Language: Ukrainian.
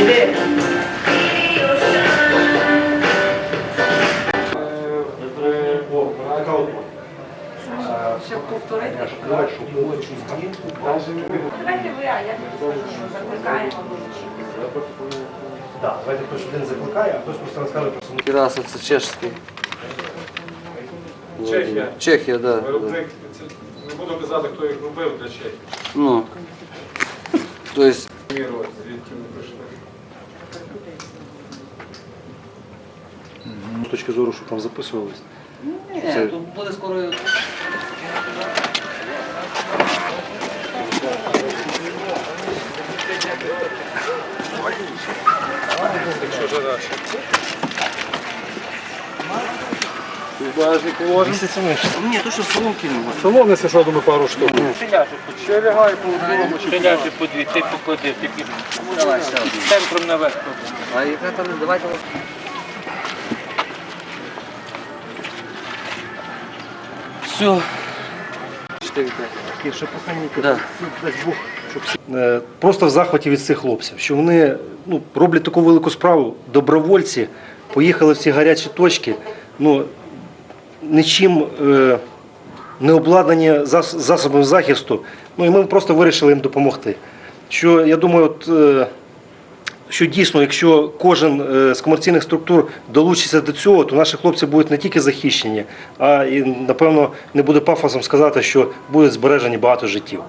Іди. Щоб повторити. Давайте ви, а я тут скажу, що закликаємо. Так, давайте хтось один закликає, а хтось просто розкаже про саму. Кіраса це чешський. Чехія. Чехія, так. Да, да. Виробник, це, не буду казати, хто їх робив для Чехії. Ну. Тобто, есть... З точки зору, что там записывалось. ні, тут буде скоро. Якщо жара ще. Багажник ж. Ні, то що соломки немає. Соломниці, що я думаю, пару штук. Ще лягає по одному Стріляти по дві, ти поклади, ти ще центром наверх. А яка там, давайте. Все. Чотири п'ять. Ще прохання, Да. дасть Бог, щоб всі- Е, Просто в захваті від цих хлопців, що вони ну, роблять таку велику справу, добровольці, поїхали в ці гарячі точки, ну, нічим е, не обладнані засобами захисту. Ну і ми просто вирішили їм допомогти. Що я думаю, от, е, що дійсно, якщо кожен е, з комерційних структур долучиться до цього, то наші хлопці будуть не тільки захищені, а і напевно не буде пафосом сказати, що будуть збережені багато життів.